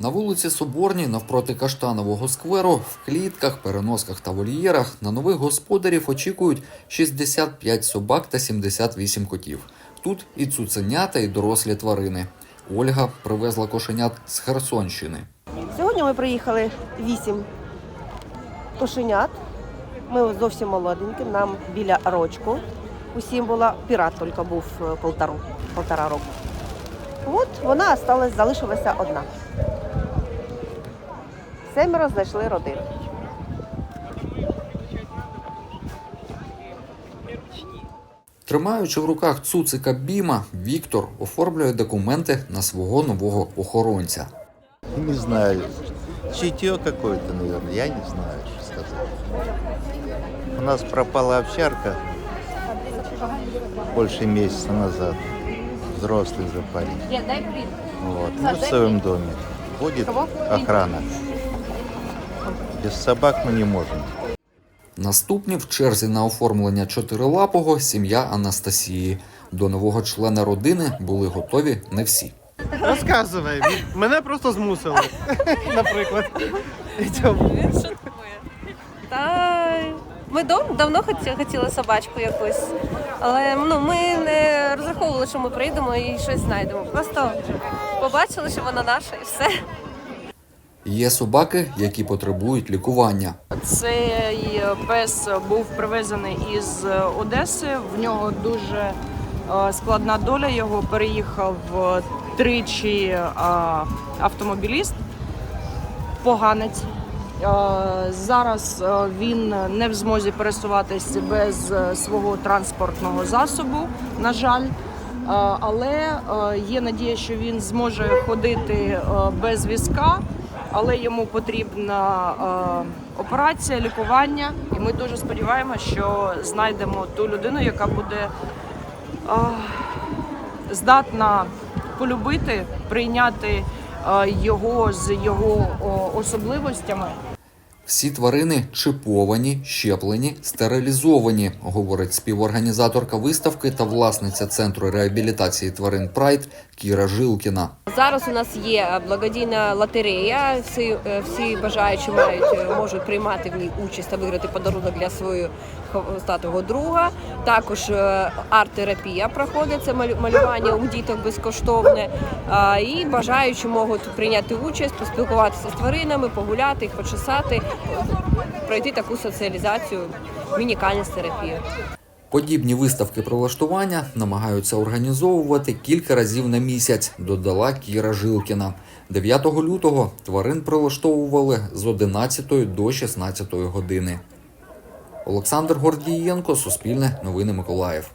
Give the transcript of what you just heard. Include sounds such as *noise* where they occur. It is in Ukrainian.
На вулиці Соборній, навпроти Каштанового скверу, в клітках, переносках та вольєрах на нових господарів очікують 65 собак та 78 котів. Тут і цуценята, і дорослі тварини. Ольга привезла кошенят з Херсонщини. Сьогодні ми приїхали вісім кошенят. Ми зовсім молоденькі, нам біля рочку. Усім була пірат тільки був е, полтора року. От вона залишилася одна. Семеро знайшли родину. Тримаючи в руках цуцика Біма, Віктор оформлює документи на свого нового охоронця. Не знаю. Чутье какое-то, наверное. Я не знаю, что сказать. У нас пропала овчарка больше месяца назад. Взрослый уже парень. Вот. Мы в своем доме. Будет охрана. Без собак мы не можем. Наступні в черзі на оформлення чотирилапого сім'я Анастасії. До нового члена родини були готові не всі. Розказувай. Мене просто змусили. *laughs* Наприклад. Він шуткує. Та ми дав- давно хоті- хотіли собачку якусь, але ну, ми не розраховували, що ми прийдемо і щось знайдемо. Просто побачили, що вона наша і все. Є собаки, які потребують лікування. Цей пес був привезений із Одеси. В нього дуже е, складна доля. Його переїхав е, тричі е, автомобіліст, поганець. Е, Зараз е, він не в змозі пересуватись без е, свого транспортного засобу, на жаль. Е, Але е, є надія, що він зможе ходити е, без візка, але йому потрібна е, операція, лікування. І ми дуже сподіваємося, що знайдемо ту людину, яка буде е, здатна полюбити, прийняти е, його з його о, особливостями. Всі тварини чиповані, щеплені, стерилізовані, говорить співорганізаторка виставки та власниця центру реабілітації тварин Прайд Кіра Жилкіна. Зараз у нас є благодійна лотерея. Всі, е, всі бажаючі мають е, можуть приймати в ній участь та виграти подарунок для свого статого друга. Також е, арт-терапія проходить це малювання у діток безкоштовне. І бажаючі можуть прийняти участь, поспілкуватися з тваринами, погуляти, їх почесати, пройти таку соціалізацію, міні-кальніс терапію. Подібні виставки прилаштування намагаються організовувати кілька разів на місяць, додала Кіра Жилкіна. 9 лютого тварин прилаштовували з 11 до 16 години. Олександр Гордієнко, Суспільне новини Миколаїв.